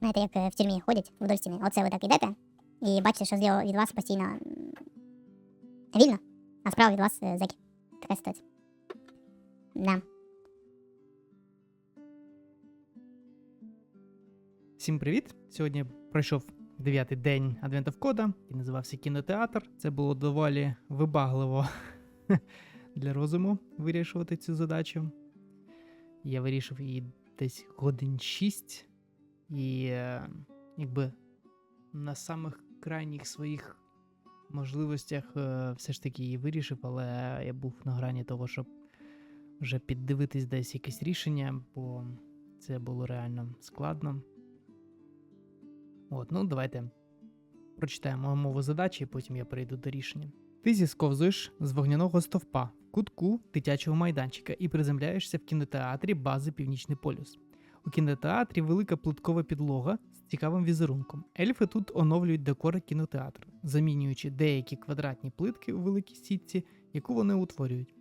Знаєте, як е, в тюрмі ходять вдоль стіни. Оце ви так ідете, і бачите, що зліва від вас постійно вільно, а справа від вас е, зеки. Така ситуація. Да. Всім привіт! Сьогодні пройшов дев'ятий день Адвента Кода і називався кінотеатр. Це було доволі вибагливо для розуму вирішувати цю задачу. Я вирішив її десь годин 6, і е, якби на самих крайніх своїх можливостях е, все ж таки її вирішив, але я був на грані того, щоб вже піддивитись десь якесь рішення, бо це було реально складно. От, ну давайте прочитаємо мову задачі, і потім я перейду до рішення. Ти зісковзуєш з вогняного стовпа в кутку дитячого майданчика і приземляєшся в кінотеатрі бази Північний полюс. У кінотеатрі велика плиткова підлога з цікавим візерунком. Ельфи тут оновлюють декори кінотеатру, замінюючи деякі квадратні плитки у великій сітці, яку вони утворюють.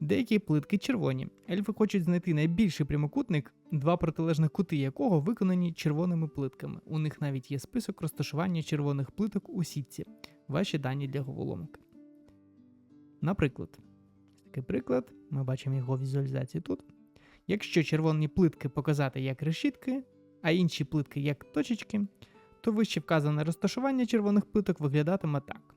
Деякі плитки червоні. Ельфи хочуть знайти найбільший прямокутник, два протилежних кути якого виконані червоними плитками. У них навіть є список розташування червоних плиток у сітці. Ваші дані для головоломки. Наприклад, такий приклад, ми бачимо його візуалізації тут. Якщо червоні плитки показати як решітки, а інші плитки як точечки, то вище вказане розташування червоних плиток виглядатиме так.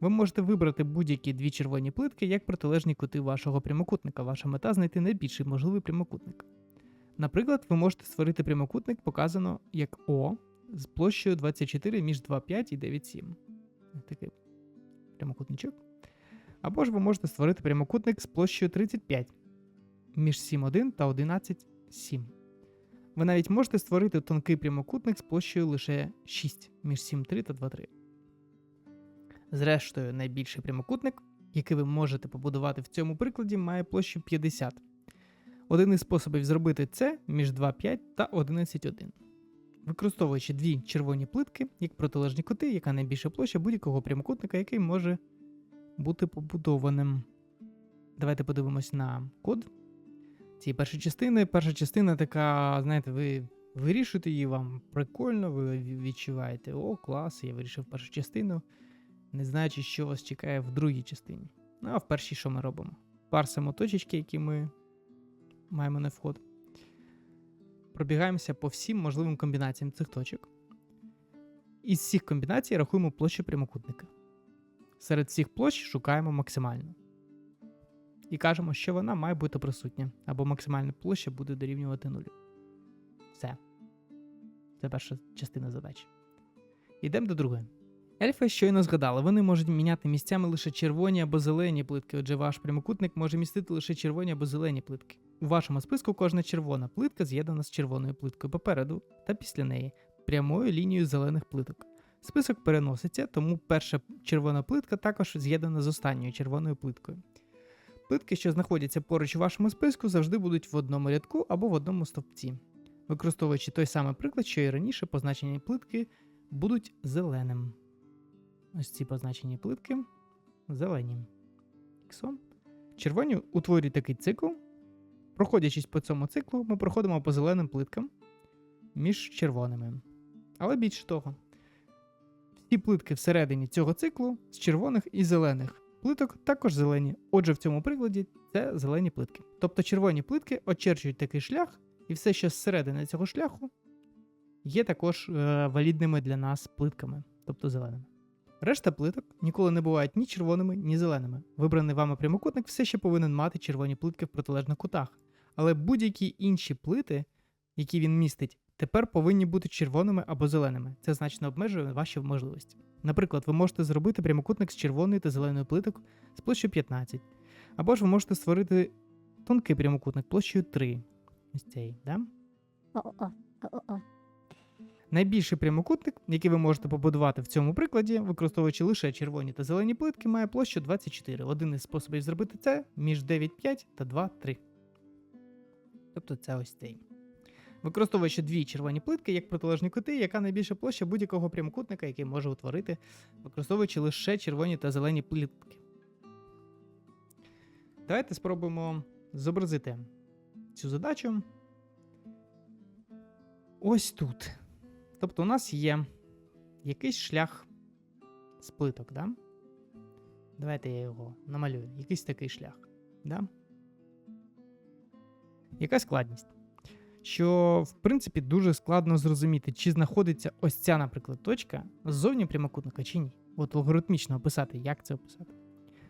Ви можете вибрати будь-які дві червоні плитки як протилежні кути вашого прямокутника. Ваша мета знайти найбільший можливий прямокутник. Наприклад, ви можете створити прямокутник, показано як О з площею 24 між 2,5 і 9,7. Такий прямокутничок. Або ж ви можете створити прямокутник з площею 35 між 7,1 та 11,7. Ви навіть можете створити тонкий прямокутник з площею лише 6 між 7,3 та 2,3. Зрештою, найбільший прямокутник, який ви можете побудувати в цьому прикладі, має площу 50. Один із способів зробити це між 2,5 та 11,1. Використовуючи дві червоні плитки як протилежні кути, яка найбільша площа будь-якого прямокутника, який може бути побудованим. Давайте подивимось на код цієї першої частини. Перша частина така, знаєте, ви вирішуєте її, вам прикольно, ви відчуваєте, о, клас, я вирішив першу частину не знаючи, що вас чекає в другій частині. Ну а в першій що ми робимо? Парсимо точечки, які ми маємо на вход. Пробігаємося по всім можливим комбінаціям цих точок. Із всіх комбінацій рахуємо площу прямокутника. Серед всіх площ шукаємо максимальну. І кажемо, що вона має бути присутня, або максимальна площа буде дорівнювати нулю. Все. Це перша частина задачі. Йдемо до другої. Ельфи щойно згадали, вони можуть міняти місцями лише червоні або зелені плитки, отже, ваш прямокутник може містити лише червоні або зелені плитки. У вашому списку кожна червона плитка з'єднана з червоною плиткою попереду та після неї прямою лінією зелених плиток. Список переноситься, тому перша червона плитка також з'єднана з останньою червоною плиткою. Плитки, що знаходяться поруч у вашому списку, завжди будуть в одному рядку або в одному стовпці. Використовуючи той самий приклад, що і раніше, позначені плитки будуть зеленим. Ось ці позначені плитки зелені. Іксом. Червоні утворюють такий цикл. Проходячись по цьому циклу, ми проходимо по зеленим плиткам між червоними. Але більше того, всі плитки всередині цього циклу з червоних і зелених плиток також зелені. Отже, в цьому прикладі це зелені плитки. Тобто червоні плитки очерчують такий шлях, і все, що зсередини цього шляху, є також е, валідними для нас плитками, тобто зеленими. Решта плиток ніколи не бувають ні червоними, ні зеленими. Вибраний вами прямокутник все ще повинен мати червоні плитки в протилежних кутах. Але будь-які інші плити, які він містить, тепер повинні бути червоними або зеленими. Це значно обмежує ваші можливості. Наприклад, ви можете зробити прямокутник з червоної та зеленої плиток з площею 15. Або ж ви можете створити тонкий прямокутник площею 3. Ось цей, да? О-о-о. О-о-о. Найбільший прямокутник, який ви можете побудувати в цьому прикладі, використовуючи лише червоні та зелені плитки, має площу 24. Один із способів зробити це між 9,5 та 2,3. Тобто це ось цей. Використовуючи дві червоні плитки як протилежні кути, яка найбільша площа будь-якого прямокутника, який може утворити, використовуючи лише червоні та зелені плитки. Давайте спробуємо зобразити цю задачу. Ось тут. Тобто у нас є якийсь шлях сплиток, да? Давайте я його намалюю. Якийсь такий шлях. Да? Яка складність? Що, в принципі, дуже складно зрозуміти, чи знаходиться ось ця, наприклад, точка ззовні прямокутника, чи ні. От алгоритмічно описати, як це описати.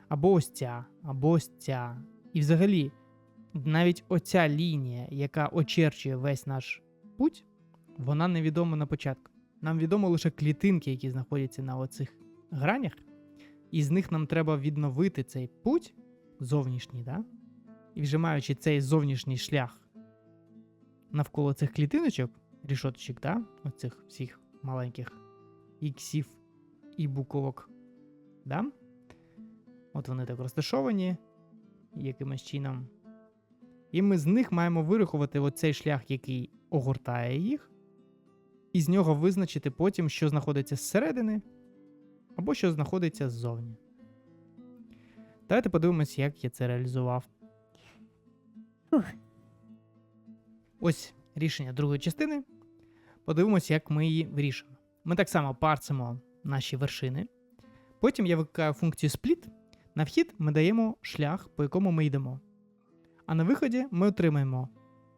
Або ось ця, або ось ця. І взагалі, навіть оця лінія, яка очерчує весь наш путь, вона невідома на початку. Нам відомо лише клітинки, які знаходяться на оцих гранях, і з них нам треба відновити цей путь зовнішній, да? і вжимаючи цей зовнішній шлях навколо цих клітиночок, рішоточок, да? оцих всіх маленьких іксів і буковок. Да? От вони так розташовані якимось чином. І ми з них маємо вирахувати оцей шлях, який огортає їх, і з нього визначити потім, що знаходиться зсередини, або що знаходиться ззовні. Давайте подивимось, як я це реалізував. Ух. Ось рішення другої частини. Подивимось, як ми її вирішимо. Ми так само парсимо наші вершини. Потім я викликаю функцію split. На вхід ми даємо шлях, по якому ми йдемо. А на виході ми отримаємо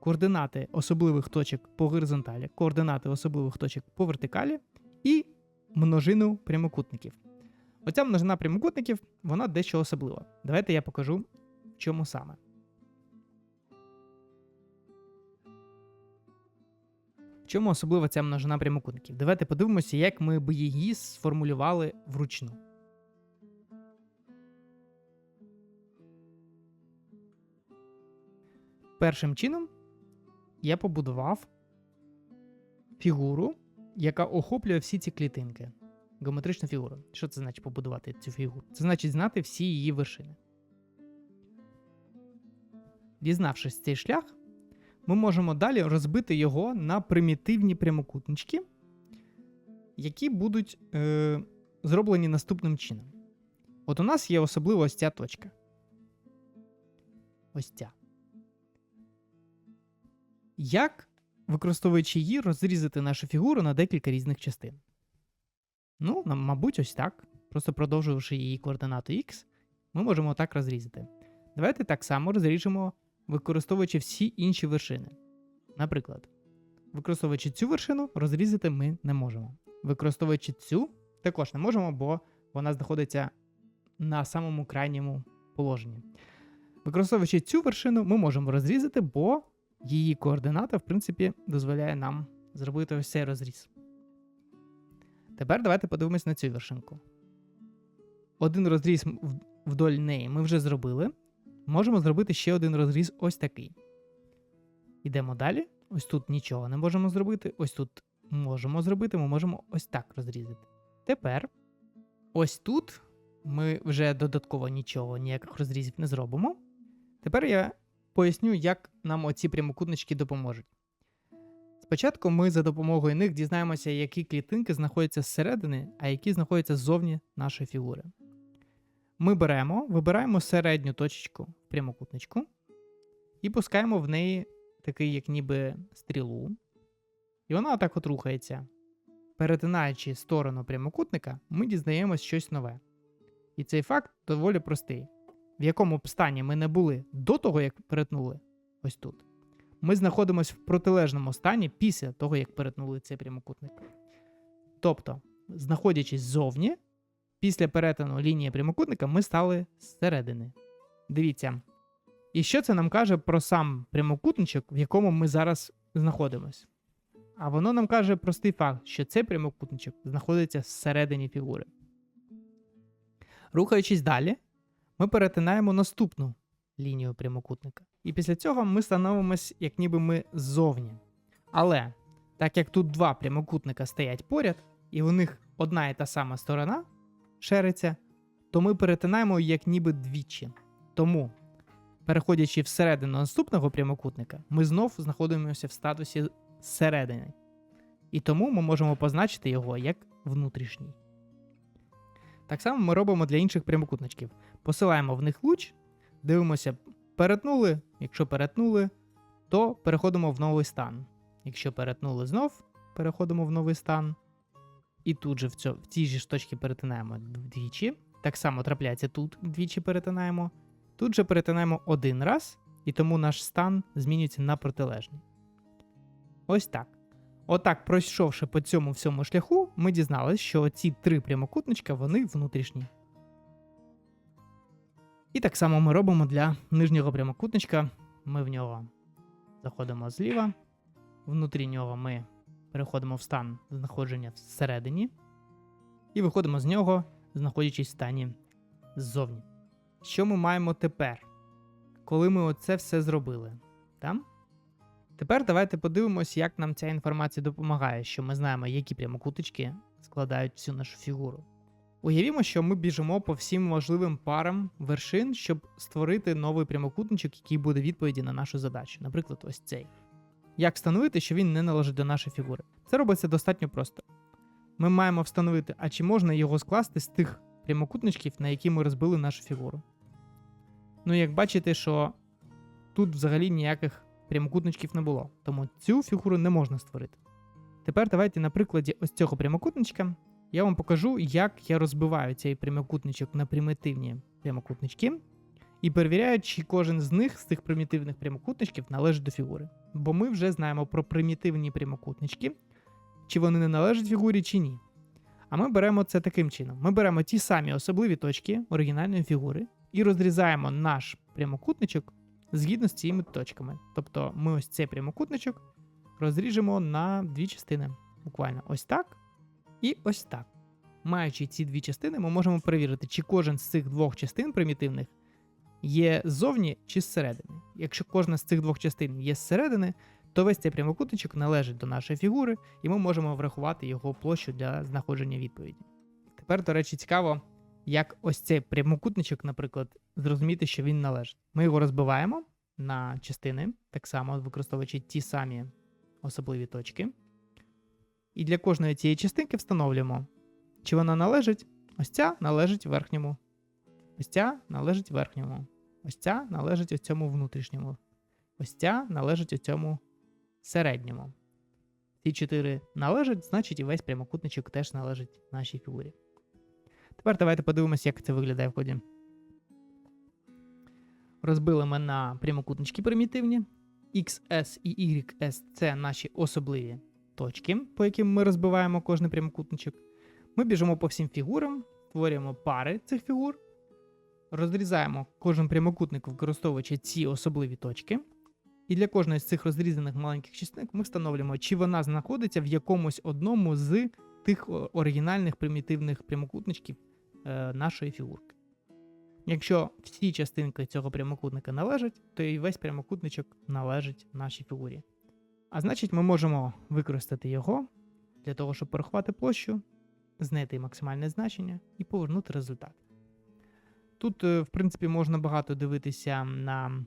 координати особливих точок по горизонталі, координати особливих точок по вертикалі і множину прямокутників. Оця множина прямокутників, вона дещо особлива. Давайте я покажу, в чому саме. Чому особлива ця множина прямокутників? Давайте подивимося, як ми б її сформулювали вручну. Першим чином я побудував фігуру, яка охоплює всі ці клітинки. Геометричну фігуру. Що це значить побудувати цю фігуру? Це значить знати всі її вершини. Дізнавшись цей шлях, ми можемо далі розбити його на примітивні прямокутнички, які будуть е, зроблені наступним чином. От у нас є особливо ось ця точка. Ось ця. Як, використовуючи її, розрізати нашу фігуру на декілька різних частин? Ну, мабуть, ось так. Просто продовжувавши її координату x, ми можемо так розрізати. Давайте так само розріжемо, використовуючи всі інші вершини. Наприклад, використовуючи цю вершину, розрізати ми не можемо. Використовуючи цю, також не можемо, бо вона знаходиться на самому крайньому положенні. Використовуючи цю вершину, ми можемо розрізати, бо її координата, в принципі, дозволяє нам зробити ось цей розріз. Тепер давайте подивимось на цю вершинку. Один розріз вдоль неї ми вже зробили. Можемо зробити ще один розріз ось такий. Ідемо далі. Ось тут нічого не можемо зробити. Ось тут можемо зробити, ми можемо ось так розрізати. Тепер ось тут ми вже додатково нічого, ніяких розрізів не зробимо. Тепер я поясню, як нам оці прямокутнички допоможуть. Спочатку ми за допомогою них дізнаємося, які клітинки знаходяться зсередини, а які знаходяться ззовні нашої фігури. Ми беремо, вибираємо середню точечку в прямокутничку і пускаємо в неї такий, як ніби стрілу. І вона отак от рухається. Перетинаючи сторону прямокутника, ми дізнаємось щось нове. І цей факт доволі простий. В якому б стані ми не були до того, як перетнули ось тут, ми знаходимося в протилежному стані після того, як перетнули цей прямокутник. Тобто, знаходячись ззовні, після перетину лінії прямокутника ми стали зсередини. Дивіться. І що це нам каже про сам прямокутничок, в якому ми зараз знаходимося? А воно нам каже простий факт, що цей прямокутничок знаходиться всередині фігури. Рухаючись далі, ми перетинаємо наступну лінію прямокутника. І після цього ми становимось, як ніби ми ззовні. Але так як тут два прямокутника стоять поряд, і у них одна і та сама сторона шериться, то ми перетинаємо як ніби двічі. Тому, переходячи всередину наступного прямокутника, ми знов знаходимося в статусі зсередини. І тому ми можемо позначити його як внутрішній. Так само ми робимо для інших прямокутничків. Посилаємо в них луч, дивимося, перетнули. Якщо перетнули, то переходимо в новий стан. Якщо перетнули знов, переходимо в новий стан. І тут же в, цьо, в цій же ж точці перетинаємо двічі. Так само трапляється тут двічі перетинаємо. Тут же перетинаємо один раз, і тому наш стан змінюється на протилежний. Ось так. Отак, пройшовши по цьому всьому шляху, ми дізналися, що ці три прямокутничка вони внутрішні. І так само ми робимо для нижнього прямокутничка. Ми в нього заходимо зліва, внутрі нього ми переходимо в стан знаходження всередині, і виходимо з нього, знаходячись в стані ззовні. Що ми маємо тепер, коли ми оце все зробили? Там? Тепер давайте подивимось, як нам ця інформація допомагає, що ми знаємо, які прямокуточки складають всю нашу фігуру. Уявімо, що ми біжимо по всім можливим парам вершин, щоб створити новий прямокутничок, який буде відповіді на нашу задачу. Наприклад, ось цей. Як встановити, що він не належить до нашої фігури? Це робиться достатньо просто. Ми маємо встановити, а чи можна його скласти з тих прямокутничків, на які ми розбили нашу фігуру. Ну, як бачите, що тут взагалі ніяких прямокутничків не було, тому цю фігуру не можна створити. Тепер давайте на прикладі ось цього прямокутничка я вам покажу, як я розбиваю цей прямокутничок на примітивні прямокутнички і перевіряю, чи кожен з них, з цих примітивних прямокутничків, належить до фігури. Бо ми вже знаємо про примітивні прямокутнички, чи вони не належать фігурі, чи ні. А ми беремо це таким чином: ми беремо ті самі особливі точки оригінальної фігури і розрізаємо наш прямокутничок згідно з цими точками. Тобто ми ось цей прямокутничок розріжемо на дві частини. Буквально ось так і ось так. Маючи ці дві частини, ми можемо перевірити, чи кожен з цих двох частин примітивних є ззовні чи зсередини. Якщо кожна з цих двох частин є зсередини, то весь цей прямокутничок належить до нашої фігури, і ми можемо врахувати його площу для знаходження відповіді. Тепер, до речі, цікаво, як ось цей прямокутничок, наприклад, зрозуміти, що він належить. Ми його розбиваємо на частини, так само використовуючи ті самі особливі точки. І для кожної цієї частинки встановлюємо, чи вона належить. Ось ця належить верхньому. Ось ця належить верхньому. Ось ця належить ось цьому внутрішньому. Ось ця належить ось цьому середньому. Ці чотири належать, значить і весь прямокутничок теж належить нашій фігурі. Тепер давайте подивимося, як це виглядає в ході. Розбили ми на прямокутнички примітивні. XS і YS це наші особливі точки, по яким ми розбиваємо кожний прямокутничок. Ми біжимо по всім фігурам, створюємо пари цих фігур, розрізаємо кожен прямокутник, використовуючи ці особливі точки. І для кожної з цих розрізаних маленьких частинок ми встановлюємо, чи вона знаходиться в якомусь одному з тих оригінальних примітивних прямокутничків е, нашої фігурки. Якщо всі частинки цього прямокутника належать, то і весь прямокутничок належить нашій фігурі. А значить, ми можемо використати його для того, щоб порахувати площу, знайти максимальне значення і повернути результат. Тут, е, в принципі, можна багато дивитися на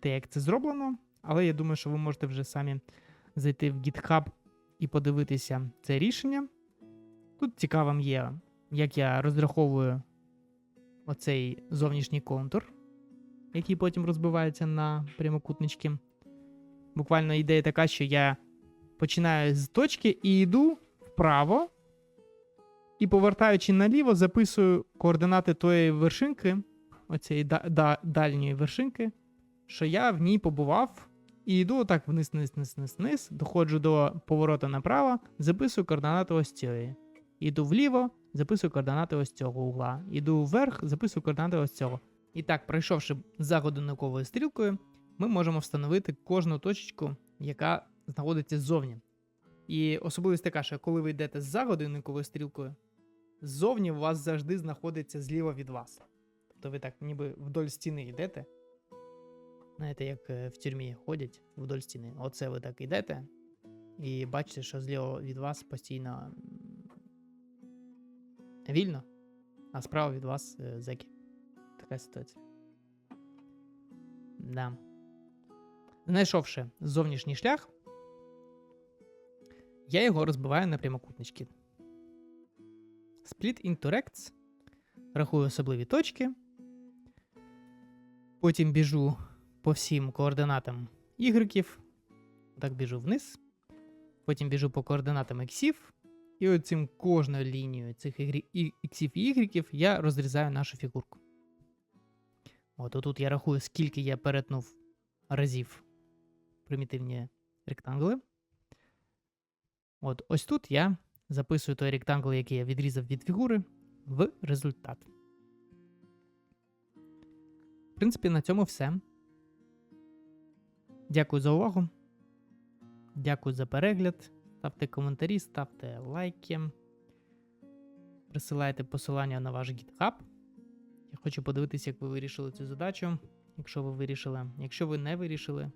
те, як це зроблено, але я думаю, що ви можете вже самі зайти в GitHub і подивитися це рішення. Тут цікавим є, як я розраховую оцей зовнішній контур, який потім розбивається на прямокутнички. Буквально ідея така, що я починаю з точки і йду вправо, і повертаючи наліво, записую координати тої вершинки, оцієї да- да- дальньої вершинки, що я в ній побував, і йду отак вниз, вниз, вниз, вниз, вниз, доходжу до повороту направо, записую координати ось цієї. Іду вліво, записую координати ось цього угла. Іду вверх, записую координати ось цього. І так, пройшовши за годинниковою стрілкою, ми можемо встановити кожну точечку, яка знаходиться ззовні. І особливість така, що коли ви йдете за годинниковою стрілкою, ззовні у вас завжди знаходиться зліва від вас. Тобто ви так ніби вдоль стіни йдете. Знаєте, як е, в тюрмі ходять вдоль стіни. Оце ви так йдете, і бачите, що зліва від вас постійно вільно, а справа від вас е, зеки. Така ситуація. Да. Знайшовши зовнішній шлях, я його розбиваю на прямокутнички. Split into rects. Рахую особливі точки. Потім біжу по всім координатам ігреків. Так біжу вниз. Потім біжу по координатам іксів, і оцим кожною лінією цих іксів і ігріків я розрізаю нашу фігурку. От отут я рахую, скільки я перетнув разів примітивні ректангли. От ось тут я записую той ректангл, який я відрізав від фігури, в результат. В принципі, на цьому все. Дякую за увагу. Дякую за перегляд. Ставте коментарі, ставте лайки. Присилайте посилання на ваш GitHub. Я хочу подивитися, як ви вирішили цю задачу. Якщо ви вирішили. Якщо ви не вирішили,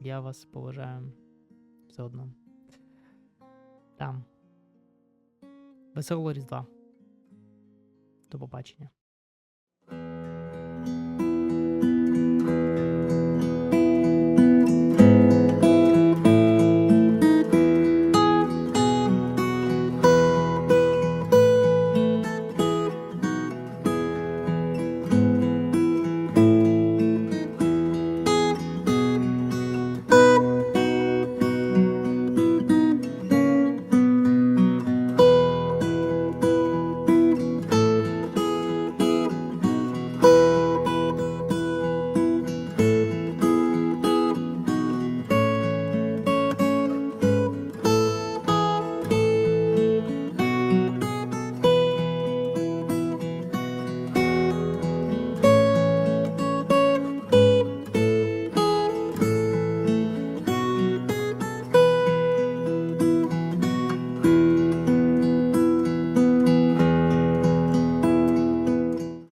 я вас поважаю все одно. Там. Веселого Різдва. До побачення.